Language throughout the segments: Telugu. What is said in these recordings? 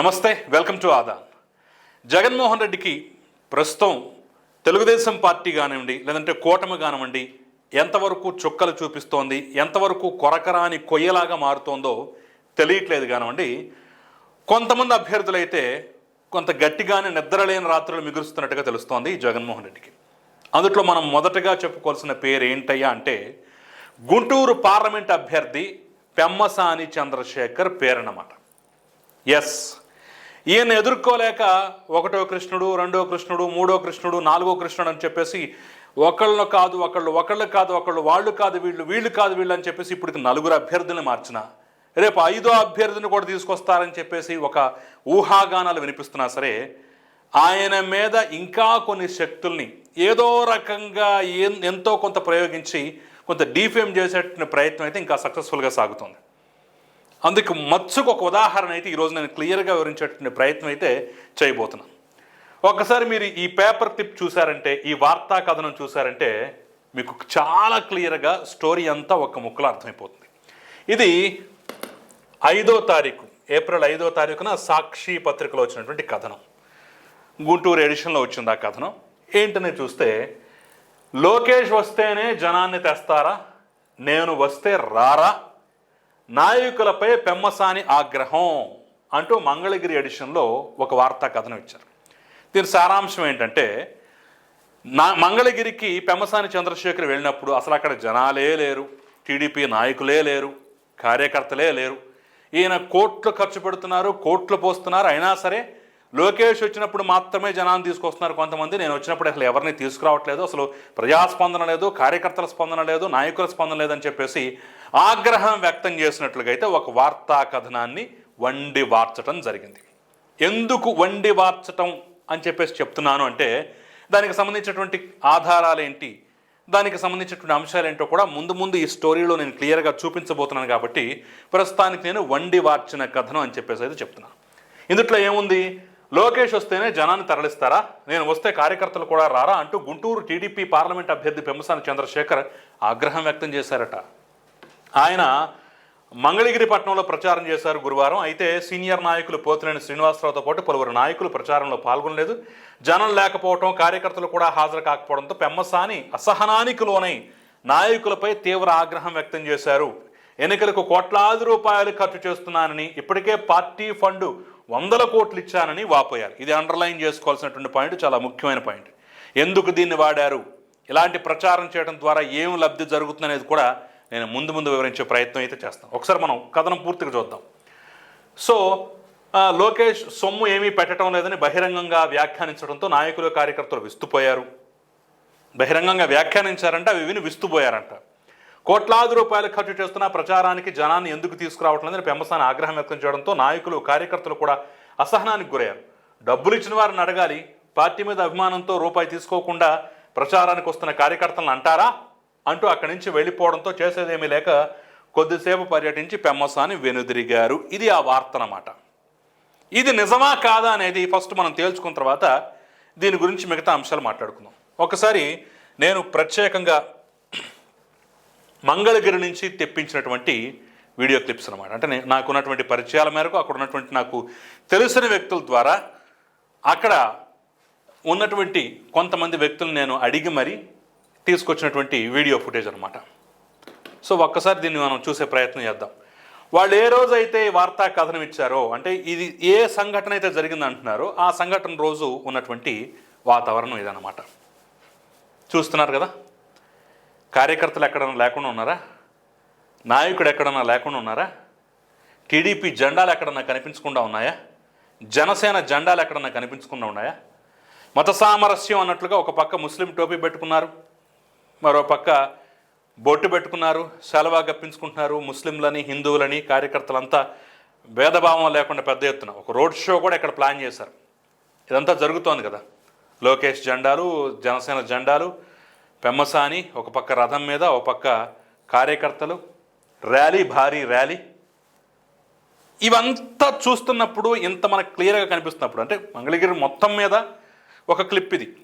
నమస్తే వెల్కమ్ టు ఆదాన్ జగన్మోహన్ రెడ్డికి ప్రస్తుతం తెలుగుదేశం పార్టీ కానివ్వండి లేదంటే కూటమి కానివ్వండి ఎంతవరకు చుక్కలు చూపిస్తోంది ఎంతవరకు కొరకరాని కొయ్యలాగా మారుతోందో తెలియట్లేదు కానివ్వండి. కొంతమంది అభ్యర్థులైతే కొంత గట్టిగానే నిద్రలేని రాత్రులు మిగులుస్తున్నట్టుగా తెలుస్తోంది జగన్మోహన్ రెడ్డికి. అందుట్లో మనం మొదటగా చెప్పుకోవాల్సిన పేరు ఏంటయ్యా అంటే గుంటూరు పార్లమెంట్ అభ్యర్థి పెమ్మసాని చంద్రశేఖర్ పేరన్నమాట. ఎస్. ఈయన ఎదుర్కోలేక ఒకటో కృష్ణుడు రెండో కృష్ణుడు మూడో కృష్ణుడు నాలుగో కృష్ణుడు అని చెప్పేసి ఒకళ్ళు కాదు ఒకళ్ళు ఒకళ్ళు కాదు ఒకళ్ళు వాళ్ళు కాదు వీళ్ళు వీళ్ళు కాదు వీళ్ళు అని చెప్పేసి ఇప్పటికి నలుగురు అభ్యర్థులను మార్చిన. రేపు ఐదో అభ్యర్థిని కూడా తీసుకొస్తారని చెప్పేసి ఒక ఊహాగానాలు వినిపిస్తున్నా సరే ఆయన మీద ఇంకా కొన్ని శక్తుల్ని ఏదో రకంగా ఏం- ఎంతో కొంత ప్రయోగించి కొంత డీఫేమ్ చేసే ప్రయత్నం అయితే ఇంకా సక్సెస్ఫుల్గా సాగుతుంది. అందుకు మత్స్సుకు ఒక ఉదాహరణ అయితే ఈరోజు నేను క్లియర్గా వివరించేటువంటి ప్రయత్నం అయితే చేయబోతున్నాను. ఒకసారి మీరు ఈ పేపర్ క్లిప్ చూసారంటే ఈ వార్తా కథనం చూసారంటే మీకు చాలా క్లియర్గా స్టోరీ అంతా ఒక ముక్కలో అర్థమైపోతుంది. ఇది ఐదో తారీఖు ఏప్రిల్ ఐదో తారీఖున సాక్షి పత్రికలో వచ్చినటువంటి కథనం. గుంటూరు ఎడిషన్లో వచ్చింది ఆ కథనం. ఏంటని చూస్తే లోకేష్ వస్తేనే జనాన్ని తెస్తారా? నేను వస్తే రారా? నాయకులపై పెమ్మసాని ఆగ్రహం అంటూ మంగళగిరి ఎడిషన్లో ఒక వార్తా కథనం ఇచ్చారు. దీని సారాంశం ఏంటంటే నా మంగళగిరికి పెమ్మసాని చంద్రశేఖర్ వెళ్ళినప్పుడు అసలు అక్కడ జనాలే లేరు టీడీపీ నాయకులే లేరు కార్యకర్తలే లేరు. ఈయన కోట్లు ఖర్చు పెడుతున్నారు కోట్లు పోస్తున్నారు. అయినా సరే లోకేష్ వచ్చినప్పుడు మాత్రమే జనాన్ని తీసుకొస్తున్నారు కొంతమంది. నేను వచ్చినప్పుడు అసలు ఎవరిని తీసుకురావట్లేదు. అసలు ప్రజాస్పందన లేదు కార్యకర్తల స్పందన లేదు నాయకుల స్పందన లేదని చెప్పేసి ఆగ్రహం వ్యక్తం చేసినట్లుగా అయితే ఒక వార్తా కథనాన్ని వండి వార్చటం జరిగింది. ఎందుకు వండి వార్చటం అని చెప్పేసి చెప్తున్నాను అంటే దానికి సంబంధించినటువంటి ఆధారాలు ఏంటి దానికి సంబంధించినటువంటి అంశాలు ఏంటో కూడా ముందు ముందు ఈ స్టోరీలో నేను క్లియర్గా చూపించబోతున్నాను కాబట్టి ప్రస్తుతానికి నేను వండి వార్చిన కథనం అని చెప్పేసి అయితే చెప్తున్నాను. ఇందుట్లో ఏముంది? లోకేష్ వస్తేనే జనాన్ని తరలిస్తారా? నేను వస్తే కార్యకర్తలు కూడా రారా అంటూ గుంటూరు టీడీపీ పార్లమెంట్ అభ్యర్థి పెమ్మసాని చంద్రశేఖర్ ఆగ్రహం వ్యక్తం చేశారట. ఆయన మంగళగిరి పట్టణంలో ప్రచారం చేశారు గురువారం. అయితే సీనియర్ నాయకులు పోతినేని శ్రీనివాసరావుతో పాటు పలువురు నాయకులు ప్రచారంలో పాల్గొనలేదు. జనం లేకపోవడం కార్యకర్తలు కూడా హాజరు కాకపోవడంతో పెమ్మసాని అసహనానికి లోనై నాయకులపై తీవ్ర ఆగ్రహం వ్యక్తం చేశారు. ఎన్నికలకు కోట్లాది రూపాయలు ఖర్చు చేస్తున్నానని ఇప్పటికే పార్టీ ఫండ్ వందల కోట్లు ఇచ్చానని వాపోయారు. ఇది అండర్లైన్ చేసుకోవాల్సినటువంటి పాయింట్ చాలా ముఖ్యమైన పాయింట్. ఎందుకు దీన్ని వాడారు? ఇలాంటి ప్రచారం చేయడం ద్వారా ఏం లబ్ధి జరుగుతుందనేది కూడా నేను ముందు ముందు వివరించే ప్రయత్నం అయితే చేస్తాను ఒకసారి మనం కథనం పూర్తిగా చూద్దాం. సో లోకేష్ సొమ్ము ఏమీ పెట్టడం లేదని బహిరంగంగా వ్యాఖ్యానించడంతో నాయకులు కార్యకర్తలు విస్తుపోయారు. బహిరంగంగా వ్యాఖ్యానించారంటే అవి విని విస్తుపోయారంట. కోట్లాది రూపాయలు ఖర్చు చేస్తున్న ప్రచారానికి జనాన్ని ఎందుకు తీసుకురావట్లేదని పెమ్మసాని ఆగ్రహం వ్యక్తం చేయడంతో నాయకులు కార్యకర్తలు కూడా అసహనానికి గురయ్యారు. డబ్బులు ఇచ్చిన వారిని అడగాలి. పార్టీ మీద అభిమానంతో రూపాయి తీసుకోకుండా ప్రచారానికి వస్తున్న కార్యకర్తలను అంటారా? అంటూ అక్కడి నుంచి వెళ్ళిపోవడంతో చేసేదేమీ లేక కొద్దిసేపు పర్యటించి పెమ్మసాని వెనుదిరిగారు. ఇది ఆ వార్త అన్నమాట ఇది నిజమా కాదా అనేది ఫస్ట్ మనం తేల్చుకున్న తర్వాత దీని గురించి మిగతా అంశాలు మాట్లాడుకుందాం. ఒకసారి నేను ప్రత్యేకంగా మంగళగిరి నుంచి తెప్పించినటువంటి వీడియో క్లిప్స్ అనమాట అంటే నాకు ఉన్నటువంటి పరిచయాల మేరకు అక్కడ ఉన్నటువంటి నాకు తెలిసిన వ్యక్తుల ద్వారా అక్కడ ఉన్నటువంటి కొంతమంది వ్యక్తులు నేను అడిగి మరీ తీసుకొచ్చినటువంటి వీడియో ఫుటేజ్ అనమాట సో ఒక్కసారి దీన్ని మనం చూసే ప్రయత్నం చేద్దాం. వాళ్ళు ఏ రోజైతే ఈ వార్తా కథనం ఇచ్చారో అంటే ఇది ఏ సంఘటన అయితే జరిగిందంటున్నారో ఆ సంఘటన రోజు ఉన్నటువంటి వాతావరణం ఇదన్నమాట. చూస్తున్నారు కదా? కార్యకర్తలు ఎక్కడన్నా లేకుండా ఉన్నారా? నాయకుడు ఎక్కడన్నా లేకుండా ఉన్నారా? టీడీపీ జెండాలు ఎక్కడన్నా కనిపించకుండా ఉన్నాయా? జనసేన జెండాలు ఎక్కడన్నా కనిపించకుండా ఉన్నాయా? మత సామరస్యం అన్నట్లుగా ఒక పక్క ముస్లిం టోపీ పెట్టుకున్నారు. మరో పక్క బొట్టు పెట్టుకున్నారు సెలవా గప్పించుకుంటున్నారు ముస్లింలని హిందువులని కార్యకర్తలంతా భేదభావం లేకుండా పెద్ద ఎత్తున. ఒక రోడ్ షో కూడా ఇక్కడ ప్లాన్ చేశారు. ఇదంతా జరుగుతోంది కదా. లోకేష్ జెండాలు జనసేన జెండాలు పెమ్మసాని ఒక పక్క రథం మీద ఒక పక్క కార్యకర్తలు ర్యాలీ భారీ ర్యాలీ. ఇవంతా చూస్తున్నప్పుడు ఇంత మనకు క్లియర్గా కనిపిస్తున్నప్పుడు అంటే మంగళగిరి మొత్తం మీద ఒక క్లిప్ ఇది.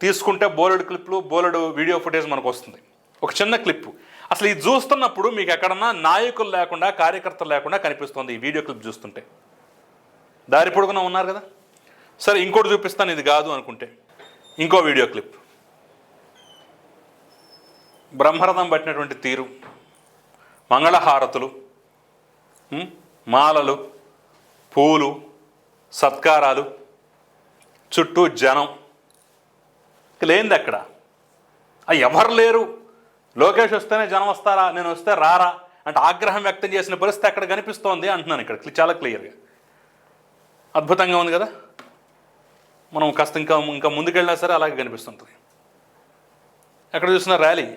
తీసుకుంటే బోలెడు క్లిప్లు బోలెడు వీడియో ఫుటేజ్ మనకు వస్తుంది ఒక చిన్న క్లిప్ అసలు ఇది చూస్తున్నప్పుడు మీకు ఎక్కడన్నా నాయకులు లేకుండా కార్యకర్తలు లేకుండా కనిపిస్తుంది ఈ వీడియో క్లిప్ చూస్తుంటే. దారి పొడుగున ఉన్నారు కదా? సరే ఇంకోటి చూపిస్తాను ఇది కాదు అనుకుంటే. ఇంకో వీడియో క్లిప్. బ్రహ్మరథం పట్టినటువంటి తీరు. మంగళహారతులు మాలలు పూలు సత్కారాలు చుట్టూ జనం. లేనిది అక్కడ ఎవరు లేరు? లోకేష్ వస్తేనే జనం వస్తారా? నేను వస్తే రారా? అంటే ఆగ్రహం వ్యక్తం చేసిన పరిస్థితి అక్కడ కనిపిస్తోంది అంటున్నాను ఇక్కడ. చాలా క్లియర్గా. అద్భుతంగా ఉంది కదా? మనం కాస్త ఇంకా ఇంకా ముందుకెళ్ళినా సరే అలాగే కనిపిస్తుంటుంది. ఎక్కడ చూసిన ర్యాలీ?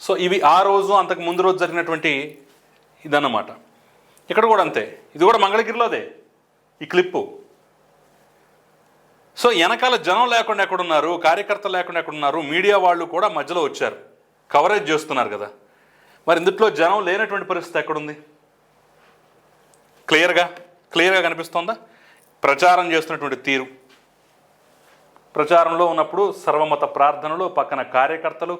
సో ఇవి ఆ రోజు అంతకు ముందు రోజు జరిగినటువంటి ఇదన్నమాట. ఇక్కడ కూడా అంతే. ఇది కూడా మంగళగిరిలోదే. ఈ క్లిప్పు. సో వెనకాల జనం లేకుండా ఎక్కడున్నారు కార్యకర్తలు లేకుండా ఎక్కడున్నారు మీడియా వాళ్ళు కూడా మధ్యలో వచ్చారు. కవరేజ్ చేస్తున్నారు కదా. మరి ఇందుట్లో జనం లేనటువంటి పరిస్థితి ఎక్కడుంది? క్లియర్గా క్లియర్గా కనిపిస్తోందా? ప్రచారం చేస్తున్నటువంటి తీరు. ప్రచారంలో ఉన్నప్పుడు సర్వమత ప్రార్థనలు పక్కన కార్యకర్తలు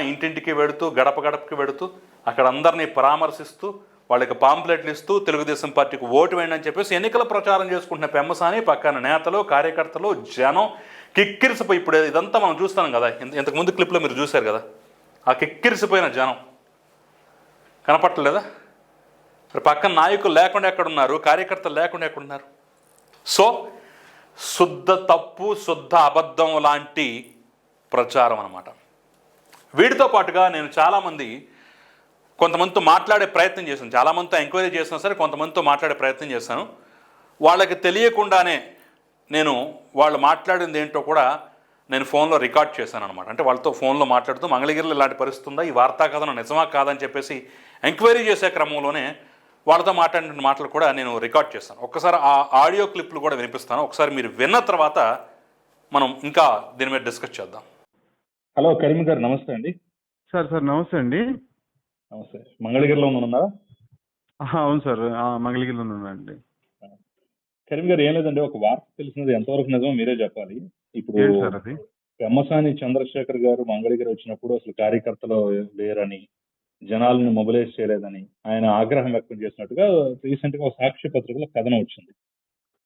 ఇంటింటికి వెడుతూ గడప గడపకి వెడుతూ అక్కడ అందరినీ పరామర్శిస్తూ వాళ్ళకి పాంప్లెట్లు ఇస్తూ తెలుగుదేశం పార్టీకి ఓటు వేయండి అని చెప్పేసి ఎన్నికల ప్రచారం చేసుకుంటున్న పెమ్మసాని పక్కన నేతలు కార్యకర్తలు జనం కిక్కిరిసిపోయి ఇప్పుడు ఇదంతా మనం చూస్తాం కదా. ఇంతకుముందు ఇంతకు ముందు క్లిప్లో మీరు చూశారు కదా. ఆ కిక్కిరిసిపోయిన జనం. కనపట్టలేదా మరి పక్కన నాయకులు లేకుండా ఎక్కడున్నారు? కార్యకర్తలు లేకుండా ఎక్కడున్నారు? సో శుద్ధ తప్పు శుద్ధ అబద్ధం లాంటి ప్రచారం అన్నమాట. వీటితో పాటుగా నేను చాలామంది కొంతమందితో మాట్లాడే ప్రయత్నం చేశాను. చాలామందితో ఎంక్వైరీ చేసినా సరే కొంతమందితో మాట్లాడే ప్రయత్నం చేశాను. వాళ్ళకి తెలియకుండానే నేను వాళ్ళు మాట్లాడింది ఏంటో కూడా నేను ఫోన్లో రికార్డ్ చేశాను అనమాట అంటే వాళ్ళతో ఫోన్లో మాట్లాడుతూ మంగళగిరిలో ఇలాంటి పరిస్థితి ఉందా? ఈ వార్తా కథనం నిజమా కాదని చెప్పేసి ఎంక్వైరీ చేసే క్రమంలోనే వాళ్ళతో మాట్లాడిన మాటలు కూడా నేను రికార్డ్ చేస్తాను ఒక్కసారి ఆ ఆడియో క్లిప్లు కూడా వినిపిస్తాను. ఒకసారి మీరు విన్న తర్వాత మనం ఇంకా దీని మీద డిస్కస్ చేద్దాం. హలో కరీం గారు నమస్తే అండి. సార్ సార్ నమస్తే అండి. నమస్తే. మంగళగిరిలో ఉన్నారా అవును సార్. ఆ, మంగళగిరిలో ఉన్నానండి. కరీం గారు ఏం లేదండి. ఒక వార్త తెలిసినది ఎంతవరకు నిజమో మీరే చెప్పాలి. ఇప్పుడు పెమ్మసాని చంద్రశేఖర్ గారు మంగళగిరి వచ్చినప్పుడు అసలు కార్యకర్తలు లేరని జనాలను మొబిలైజ్ చేయలేదని ఆయన ఆగ్రహం వ్యక్తం చేసినట్టుగా రీసెంట్గా ఒక సాక్షి పత్రికలో కథనం వచ్చింది.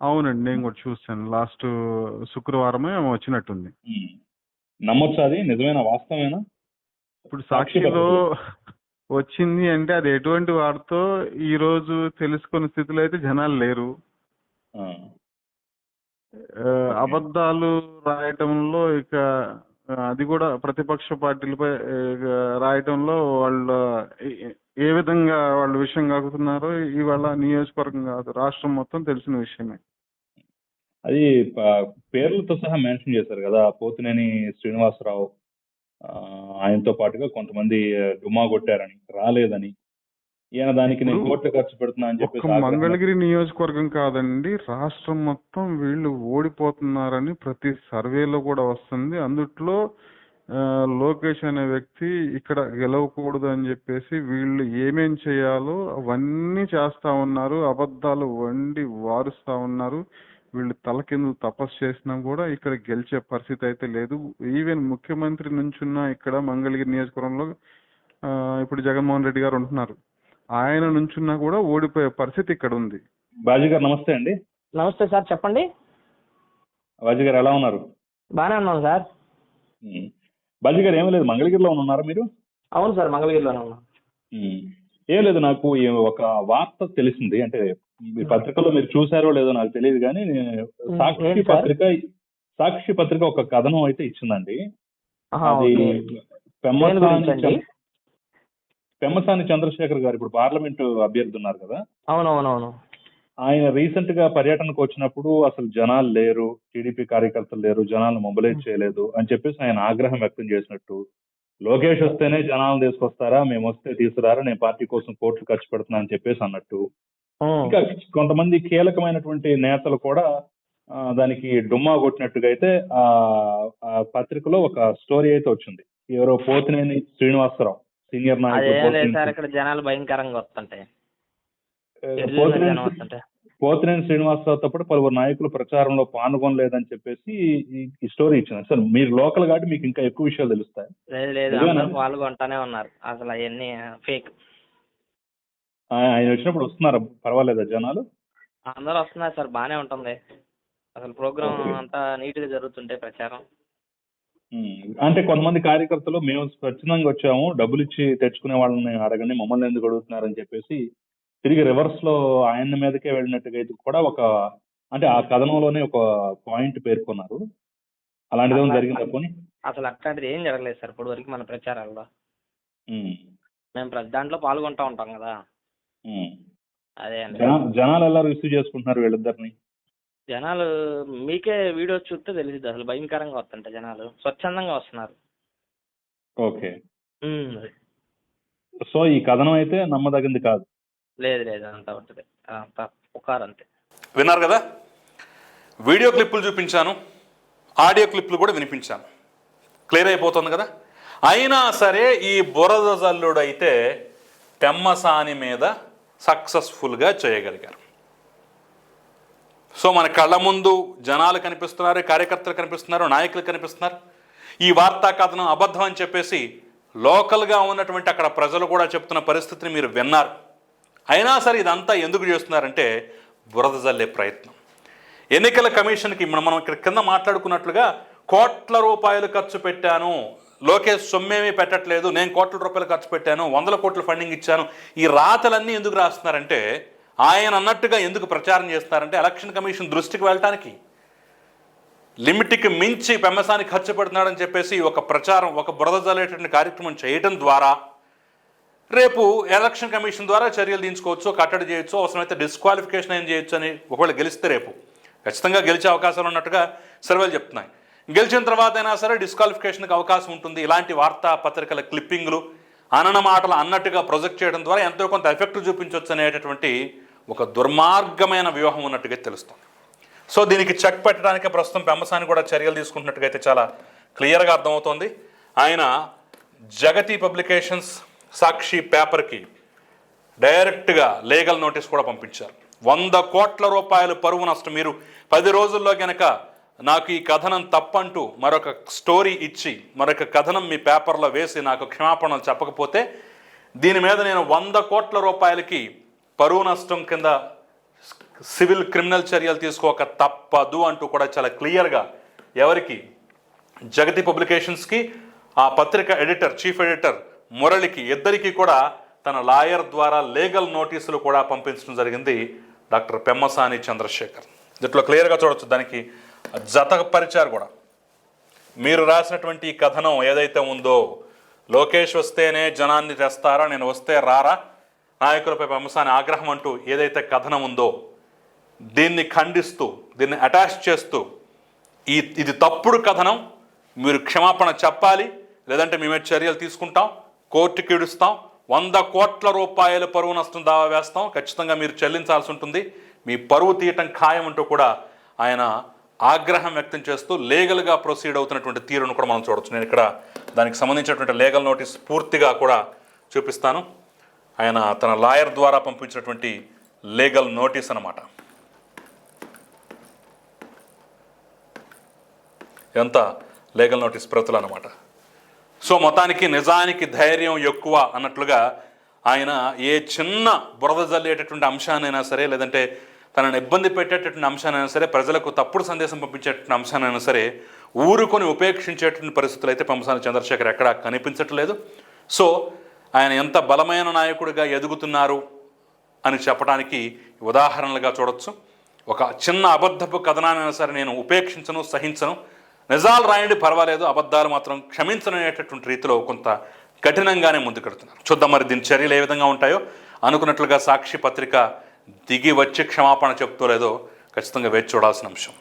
అవునండి. నేను కూడా చూస్తాను లాస్ట్ శుక్రవారమే వచ్చినట్టుంది. నమ్మొచ్చా అది? నిజమైన? వాస్తవమేనా? ఇప్పుడు సాక్షి సాక్షిలో వచ్చింది అంటే అది ఎటువంటి వారితో ఈ రోజు తెలుసుకున్న స్థితిలో అయితే జనాలు లేరు. అబద్ధాలు రాయటంలో ఇక అది కూడా ప్రతిపక్ష పార్టీలపై రాయటంలో వాళ్ళు ఏ- విధంగా వాళ్ళు విషయం కాకుతున్నారో ఇవాళ నియోజకవర్గం కాదు రాష్ట్రం మొత్తం తెలిసిన విషయమే. అది పేర్లతో సహా మెన్షన్ చేశారు కదా పోతినేని శ్రీనివాసరావు. ఆయనతో పాటుగా కొంతమంది డుమ్మా కొట్టారని రాలేదని. ఈయన దానికి నేను కోట్లు ఖర్చు పెడుతున్నా అని ఆగ్రహం మంగళగిరి నియోజకవర్గం కాదండి రాష్ట్రం మొత్తం వీళ్ళు ఓడిపోతున్నారని ప్రతి సర్వేలో కూడా వస్తుంది. అందుట్లో లోకేష్ అనే వ్యక్తి ఇక్కడ గెలవకూడదు అని చెప్పేసి వీళ్ళు ఏమేం చేయాలో అవన్నీ చేస్తా ఉన్నారు అబద్ధాలు వండి వారుస్తా ఉన్నారు. వీళ్ళు తలకిందు తపస్సు చేసినా కూడా ఇక్కడ గెలిచే పరిస్థితి అయితే లేదు. ఈవెన్ ముఖ్యమంత్రి నుంచున్న ఇక్కడ మంగళగిరి నియోజకవర్గంలో ఇప్పుడు జగన్మోహన్ రెడ్డి గారు ఉంటున్నారు. ఆయన నుంచున్నా కూడా ఓడిపోయే పరిస్థితి ఇక్కడ ఉంది. బాజీ గారు నమస్తే అండి. నమస్తే సార్ చెప్పండి. బాజీ గారు ఎలా ఉన్నారు? బాగానే ఉన్నాను సార్. బాజీ గారు ఏమీ లేదు మంగళగిరిలో ఉన్నారా మీరు? అవును సార్ మంగళగిరిలోనే ఉన్నాను. ఏం లేదు నాకు ఒక వార్త తెలిసింది. అంటే మీ పత్రికలో మీరు చూసారో లేదో నాకు తెలియదు కానీ సాక్షి? పత్రిక సాక్షి పత్రిక ఒక కథనం అయితే ఇచ్చిందండి. అది పెమ్మసాని చంద్రశేఖర్ గారు ఇప్పుడు పార్లమెంటు అభ్యర్థి ఉన్నారు కదా? అవునవునవును. ఆయన రీసెంట్గా పర్యటనకు వచ్చినప్పుడు అసలు జనాలు లేరు టీడీపీ కార్యకర్తలు లేరు జనాలను మొబిలైజ్ చేయలేదు అని చెప్పేసి ఆయన ఆగ్రహం వ్యక్తం చేసినట్టు. లోకేష్ వస్తేనే జనాలను తీసుకొస్తారా మేము వస్తే తీసుకురారా నేను పార్టీ కోసం కోట్లు ఖర్చు పెడుతున్నా అని చెప్పేసి అన్నట్టు. ఇంకా కొంతమంది కీలకమైనటువంటి నేతలు కూడా దానికి డుమ్మా కొట్టినట్టుగా అయితే ఆ పత్రికలో ఒక స్టోరీ అయితే వచ్చింది. ఎవరో పోతినేని శ్రీనివాసరావు సీనియర్ నాయకుడు జనాలు భయంకరంగా వస్తుంటాయి. పోతినేని శ్రీనివాసరావుతో పాటు పలువురు నాయకులు ప్రచారంలో పాల్గొనలేదని చెప్పేసి ఈ- స్టోరీ ఇచ్చింది. సార్ మీరు లోకల్ కాబట్టి మీకు ఇంకా ఎక్కువ విషయాలు తెలుస్తాయి. పాల్గొంటానే ఉన్నారు. అసలు అవన్నీ ఫేక్ ఆయన వచ్చినప్పుడు వస్తున్నారా? పర్వాలేదా జనాలు? అందరూ వస్తున్నారు సార్ బాగానే ఉంటుంది. అసలు ప్రోగ్రామ్ అంతా నీట్గా జరుగుతుంటే ప్రచారం. అంటే కొంతమంది కార్యకర్తలు మేము స్వచ్ఛందంగా వచ్చాము డబ్బులు ఇచ్చి తెచ్చుకునే వాళ్ళని అడగండి మమ్మల్ని ఎందుకు అడుగుతున్నారని చెప్పేసి తిరిగి రివర్స్లో ఆయన మీదకే వెళ్ళినట్టుగా అయితే కూడా ఒక అంటే ఆ కథనంలోనే ఒక పాయింట్ పేర్కొన్నారు. అలాంటిది ఏమైనా జరిగిందా పోనీ? అసలు అట్లాంటిది ఏం జరగలేదు సార్ ఇప్పుడు వరకు మన ప్రచారాల్లో. మేము దాంట్లో పాల్గొంటూ ఉంటాం కదా. అదే అండి. జన జనాలు ఎలా రిసీవ్ చేసుకుంటున్నారు వీళ్ళిద్దరిని? జనాలు మీకే వీడియోస్ చూస్తే తెలిసింది అసలు భయంకరంగా వస్తుంటాయి జనాలు. స్వచ్ఛందంగా వస్తున్నారు. ఓకే. సో ఈ కథనం అయితే నమ్మదగింది కాదు. లేదు లేదు అంతా ఉంటుంది అంతా పుకారు అంతే. విన్నారు కదా? వీడియో క్లిప్పులు చూపించాను. ఆడియో క్లిప్పులు కూడా వినిపించాను. క్లియర్ అయిపోతుంది కదా? అయినా సరే ఈ బురద జల్లుడు అయితే పెమ్మసాని మీద సక్సెస్ఫుల్గా చేయగలిగారు. సో మన కళ్ళ ముందు జనాలు కనిపిస్తున్నారు కార్యకర్తలు కనిపిస్తున్నారు నాయకులు కనిపిస్తున్నారు. ఈ వార్తా కథనం అబద్ధం అని చెప్పేసి లోకల్గా ఉన్నటువంటి అక్కడ ప్రజలు కూడా చెప్తున్న పరిస్థితిని మీరు విన్నారు. అయినా సరే ఇదంతా ఎందుకు చేస్తున్నారంటే బురద జల్లే ప్రయత్నం. ఎన్నికల కమిషన్కి మనం మనం ఇక్కడ కింద మాట్లాడుకున్నట్లుగా కోట్ల రూపాయలు ఖర్చు పెట్టాను లోకేష్ సొమ్మేమీ పెట్టట్లేదు. నేను కోట్ల రూపాయలు ఖర్చు పెట్టాను వందల కోట్ల ఫండింగ్ ఇచ్చాను. ఈ రాతలన్నీ ఎందుకు రాస్తున్నారంటే ఆయన అన్నట్టుగా ఎందుకు ప్రచారం చేస్తున్నారంటే ఎలక్షన్ కమిషన్ దృష్టికి వెళ్ళటానికి. లిమిట్కి మించి పెమ్మసానికి ఖర్చు పెడుతున్నాడని చెప్పేసి ఒక ప్రచారం ఒక బురద జల్లేటువంటి కార్యక్రమం చేయడం ద్వారా రేపు ఎలక్షన్ కమిషన్ ద్వారా చర్యలు తీసుకోవచ్చు కట్టడి చేయొచ్చు అవసరమైతే డిస్క్వాలిఫికేషన్ ఏం చేయొచ్చు అని ఒకవేళ గెలిస్తే రేపు. ఖచ్చితంగా గెలిచే అవకాశాలు ఉన్నట్టుగా సర్వేలు చెప్తున్నాయి. గెలిచిన తర్వాత అయినా సరే డిస్క్వాలిఫికేషన్కి అవకాశం ఉంటుంది. ఇలాంటి వార్తా పత్రికల క్లిప్పింగ్లు అనన మాటలు అన్నట్టుగా ప్రొజెక్ట్ చేయడం ద్వారా ఎంతో కొంత ఎఫెక్ట్ చూపించవచ్చు అనేటటువంటి ఒక దుర్మార్గమైన వ్యూహం ఉన్నట్టుగా తెలుస్తుంది. సో దీనికి చెక్ పెట్టడానికి ప్రస్తుతం పెంబసాని కూడా చర్యలు తీసుకుంటున్నట్టుగా అయితే చాలా క్లియర్గా అర్థమవుతోంది. ఆయన జగతి పబ్లికేషన్స్ సాక్షి పేపర్కి డైరెక్ట్గా లీగల్ నోటీస్ కూడా పంపించారు. వంద కోట్ల రూపాయలు పరువు నష్టం. మీరు పది రోజుల్లో కనుక నాకు ఈ కథనం తప్పంటూ మరొక స్టోరీ ఇచ్చి మరొక కథనం మీ పేపర్లో వేసి నాకు క్షమాపణలు చెప్పకపోతే దీని మీద నేను వంద కోట్ల రూపాయలకి పరువు నష్టం కింద సివిల్ క్రిమినల్ చర్యలు తీసుకోక తప్పదు అంటూ కూడా చాలా క్లియర్గా ఎవరికి? జగతి పబ్లికేషన్స్కి ఆ పత్రిక ఎడిటర్ చీఫ్ ఎడిటర్ మురళికి ఇద్దరికీ కూడా తన లాయర్ ద్వారా లీగల్ నోటీసులు కూడా పంపించడం జరిగింది డాక్టర్ పెమ్మసాని చంద్రశేఖర్. దీంట్లో క్లియర్గా చూడొచ్చు దానికి జతపరిచారు కూడా. మీరు రాసినటువంటి ఈ కథనం ఏదైతే ఉందో లోకేష్ వస్తేనే జనాన్ని తెస్తారా నేను వస్తే రారా నాయకులపై పెమ్మసాని ఆగ్రహం అంటూ ఏదైతే కథనం ఉందో దీన్ని ఖండిస్తూ దీన్ని అటాచ్ చేస్తూ ఈ ఇది తప్పుడు కథనం మీరు క్షమాపణ చెప్పాలి లేదంటే మేమే చర్యలు తీసుకుంటాం కోర్టుకి ఇడుస్తాం వంద కోట్ల రూపాయల పరువు నష్టం దావా వేస్తాం ఖచ్చితంగా మీరు చెల్లించాల్సి ఉంటుంది మీ పరువు తీయటం ఖాయం అంటూ కూడా ఆయన ఆగ్రహం వ్యక్తం చేస్తూ లీగల్గా ప్రొసీడ్ అవుతున్నటువంటి తీరును కూడా మనం చూడవచ్చు నేను ఇక్కడ దానికి సంబంధించినటువంటి లీగల్ నోటీస్ పూర్తిగా కూడా చూపిస్తాను. ఆయన తన లాయర్ ద్వారా పంపించినటువంటి లీగల్ నోటీస్ అన్నమాట. ఎంత లీగల్ నోటీస్ ప్రతులు అనమాట సో మొత్తానికి నిజానికి ధైర్యం ఎక్కువ అన్నట్లుగా ఆయన ఏ చిన్న బురద జల్లేటటువంటి అంశానైనా సరే లేదంటే తనను ఇబ్బంది పెట్టేటటువంటి అంశానైనా సరే ప్రజలకు తప్పుడు సందేశం పంపించేటటువంటి అంశానైనా సరే ఊరుకొని ఉపేక్షించేటువంటి పరిస్థితులు అయితే పంపసాని చంద్రశేఖర్ ఎక్కడా కనిపించట్లేదు. సో ఆయన ఎంత బలమైన నాయకుడిగా ఎదుగుతున్నారు అని చెప్పడానికి ఉదాహరణలుగా చూడొచ్చు. ఒక చిన్న అబద్ధపు కథనాన్ని సరే నేను ఉపేక్షించను సహించను. నిజాలు రాయండి పర్వాలేదు అబద్ధాలు మాత్రం క్షమించననేటటువంటి రీతిలో కొంత కఠినంగానే ముందుకెడుతున్నారు చూద్దాం మరి దీని చర్యలు ఏ విధంగా ఉంటాయో. అనుకున్నట్లుగా సాక్షి పత్రిక దిగి వచ్చి క్షమాపణ చెప్తూ లేదో ఖచ్చితంగా వేచి చూడాల్సిన అంశం.